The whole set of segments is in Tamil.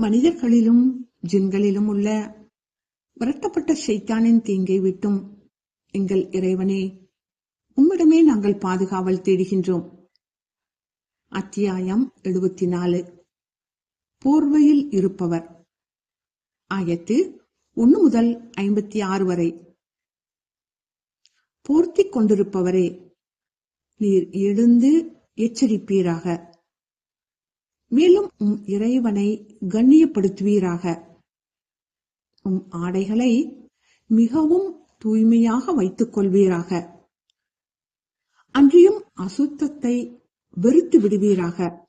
மனிதர்களிலும் ஜின்களிலும் உள்ள விரட்டப்பட்ட ஷைத்தானின் தீங்கை விட்டும் எங்கள் இறைவனே உம்மிடமே நாங்கள் பாதுகாவல் தேடுகின்றோம். அத்தியாயம் எழுபத்தி நாலு போர்வையில் இருப்பவர். ஆயத்து ஒன்று முதல் ஐம்பத்தி ஆறு வரை. போர்த்தி கொண்டிருப்பவரே நீர் எழுந்து எச்சரிப்பீராக. மேலும் உம் இறைவனை கண்ணியப்படுத்துவீராக. உம் ஆடைகளை மிகவும் தூய்மையாக வைத்துக் கொள்வீராக. அன்றியும் அசுத்தத்தை வெறுத்து விடுவீராக.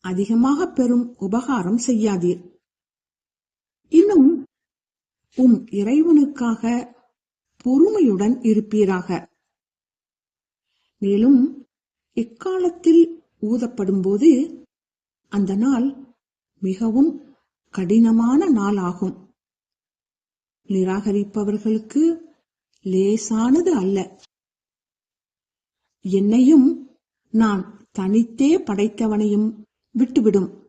அதிகமாக பெரும் உபகாரம் செய்யாதீர். இன்னும் உம் இறைவனுக்காக பொறுமையுடன் இருப்பீராக. மேலும் இக்காலத்தில் ஊதப்படும்போது அந்த நாள் மிகவும் கடினமான நாள் ஆகும் நிராகரிப்பவர்களுக்கு லேசானது அல்ல. என்னையும் நான் தனித்தே படைத்தவனையும் விட்டுவிடும்.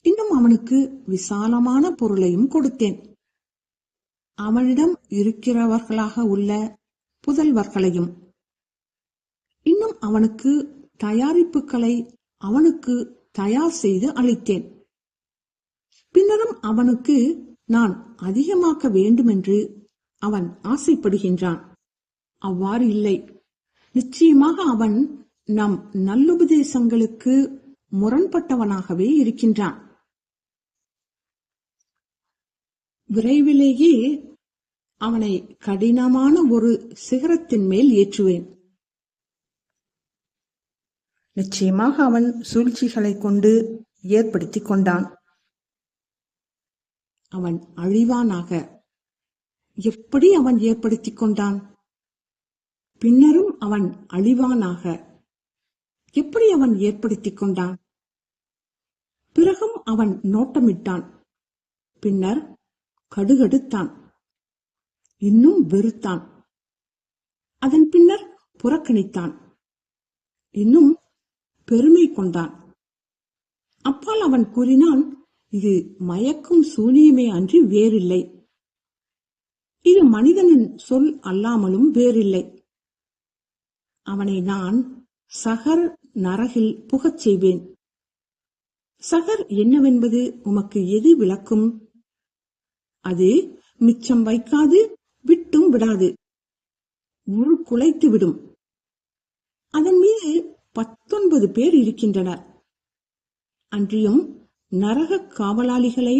இன்னும் அவனுக்கு விசாலமான பொருளையும் கொடுத்தேன். அவனிடம் இருக்கிறவர்களாக உள்ள புதல்வர்களையும். இன்னும் அவனுக்கு தயாரிப்புகளை அவனுக்கு தயார் செய்து அளித்தேன். பின்னரும் அவனுக்கு நான் அதிகமாக்க வேண்டுமென்று அவன் ஆசைப்படுகின்றான். அவ்வாறு இல்லை. நிச்சயமாக அவன் நம் நல்லுபதேசங்களுக்கு முரண்பட்டவனாகவே இருக்கின்றான். விரைவிலேயே அவனை கடினமான ஒரு சிகரத்தின் மேல் ஏற்றுவேன். நிச்சயமாக அவன் சூழ்ச்சிகளைக் கொண்டு ஏற்படுத்திக் கொண்டான். அவன் அழிவானாக. எப்படி அவன் ஏற்படுத்திக் கொண்டான்? பின்னரும் அவன் அழிவானாக. எப்படி அவன் ஏற்படுத்திக் கொண்டான்? பிறகும் அவன் நோட்டமிட்டான். பின்னர் கடுகடுத்தான். இன்னும் வெறுத்தான். அதன் பின்னர் புறக்கணித்தான். இன்னும் பெருமை கொண்டான். அப்பால் அவன் கூறினான் இது மயக்கும் சூனியமே அன்றி வேறில்லை. இது மனிதனின் சொல் அல்லாமலும் வேறில்லை. அவனை நான் சகர் நரகில் புகச் செய்வேன். சகர் என்னவென்பது உமக்கு எது விளக்கும்? அது மிச்சம் வைக்காது விட்டும் விடாது. உள் குலைத்து விடும் அதன் மீது பத்தொன்பது பேர் இருக்கின்றனர். அன்றியும் நரக காவலாளிகளை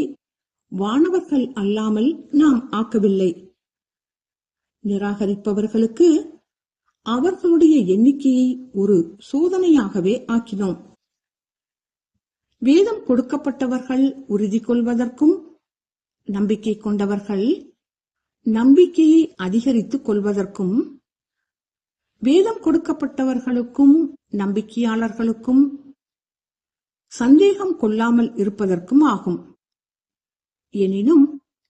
வானவர்கள் அல்லாமல் நாம் ஆக்கவில்லை. நிராகரிப்பவர்களுக்கு அவர்களுடைய எண்ணிக்கையை ஒரு சோதனையாகவே ஆக்கினோம். வேதம் கொடுக்கப்பட்டவர்கள் உறுதி கொள்வதற்கும் நம்பிக்கை கொண்டவர்கள் நம்பிக்கையை அதிகரித்துக் கொள்வதற்கும் வேதம் கொடுக்கப்பட்டவர்களுக்கும் நம்பிக்கையாளர்களுக்கும் சந்தேகம் கொள்ளாமல் இருப்பதற்கும் ஆகும். எனினும்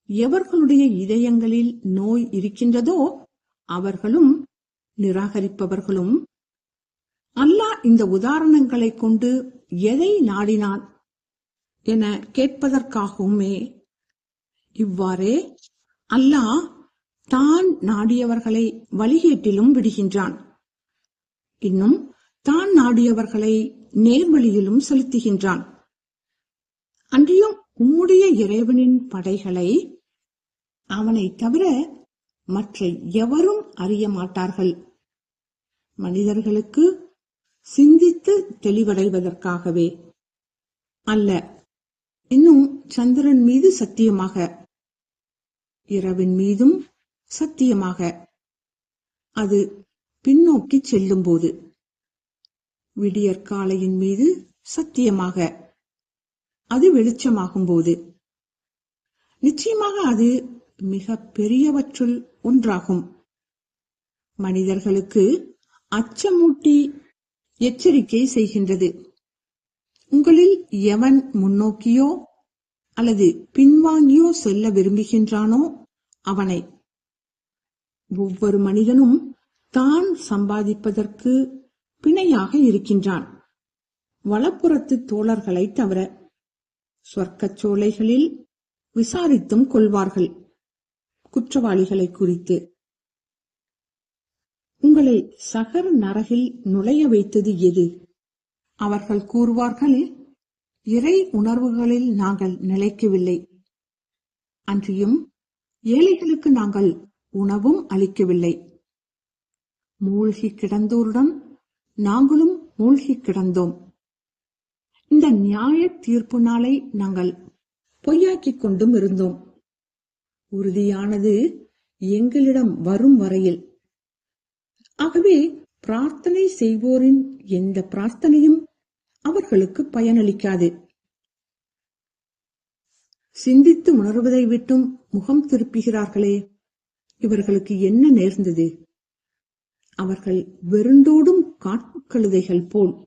எவர்களுடைய இதயங்களில் நோய் இருக்கின்றதோ அவர்களும் நிராகரிப்பவர்களும் அல்லாஹ் இந்த உதாரணங்களை கொண்டு எதை நாடினான் என கேட்பதற்காகவுமே இவ்வாறே அல்லாஹ் தான் நாடியவர்களை வழிகேட்டிலும் விடுகின்றான். இன்னும் தான் நாடியவர்களை நேர்வழியிலும் செலுத்துகின்றான். அன்றியும் உம்முடைய இறைவனின் படைகளை அவனை தவிர மற்ற எவரும் அறிய மாட்டார்கள். மனிதர்களுக்கு சிந்தித்து தெளிவடைவதற்காகவே. அல்ல இன்னும் சந்திரன் மீது சத்தியமாக. இரவின் மீதும் சத்தியமாக. அது பின்னோக்கி செல்லும்போது. விடியற்காலையின் மீது சத்தியமாக அது வெளிச்சமாகும் போது நிச்சயமாக அது மிக பெரியவற்றுள் ஒன்றாகும். மனிதர்களுக்கு அச்சமூட்டி எச்சரிக்கை செய்கின்றது. உங்களில் எவன் முன்னோக்கியோ அல்லது பின்வாங்கியோ செல்ல விரும்புகின்றானோ அவனை. ஒவ்வொரு மனிதனும் தான் சம்பாதிப்பதற்கு பிணையாக இருக்கின்றான். வலப்புறத்து தோழர்களை தவிர சொர்க்கச் சோலைகளில் விசாரித்தும் கொள்வார்கள். குற்றவாளிகளை குறித்து. உங்களை சகர் நரகில் நுழைய வைத்தது எது? அவர்கள் கூறுவார்கள் இறை உணர்வுகளில் நாங்கள் நிலைக்கவில்லை. அன்றியும் ஏழைகளுக்கு நாங்கள் உணவும் அளிக்கவில்லை. மூழ்கி கிடந்தோருடன் நாங்களும் மூழ்கி கிடந்தோம். இந்த நியாய தீர்ப்பு நாளை நாங்கள் பொய்யாக்கிக் கொண்டும் இருந்தோம். உறுதியானது எங்களிடம் வரும் வரையில். ஆகவே பிரார்த்தனை செய்வோரின் எந்த பிரார்த்தனையும் அவர்களுக்கு பயனளிக்காது. சிந்தித்து உணர்வதை விட்டும் முகம் திருப்புகிறார்களே இவர்களுக்கு என்ன நேர்ந்தது? அவர்கள் வெறுண்டோடும் காட்டுக் கழுதைகள் போல்.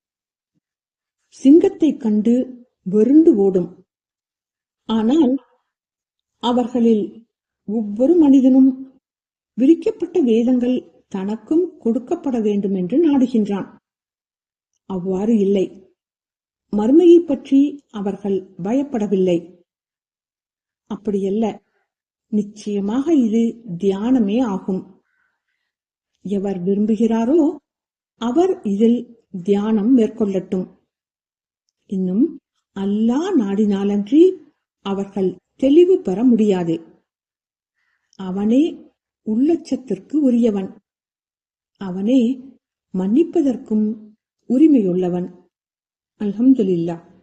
சிங்கத்தைக் கண்டு வெருண்டு ஓடும். ஆனால் அவர்களில் ஒவ்வொரு மனிதனும் விரிக்கப்பட்ட வேதங்கள் தனக்கும் கொடுக்கப்பட வேண்டும் என்று நாடுகின்றான். அவ்வாறு இல்லை. மறுமையை பற்றி அவர்கள் பயப்படவில்லை. அப்படியல்ல. நிச்சயமாக இது தியானமே ஆகும். எவர் விரும்புகிறாரோ அவர் இதில் தியானம் மேற்கொள்ளட்டும். இன்னும் அல்லாஹ் நாடினாலன்றி அவர்கள் தெளிவு பெற முடியாது. அவனே உள்ளச்சத்திற்கு உரியவன். அவனே மன்னிப்பதற்கும் உரிமையுள்ளவன். அல்ஹம்துலில்லாஹ்.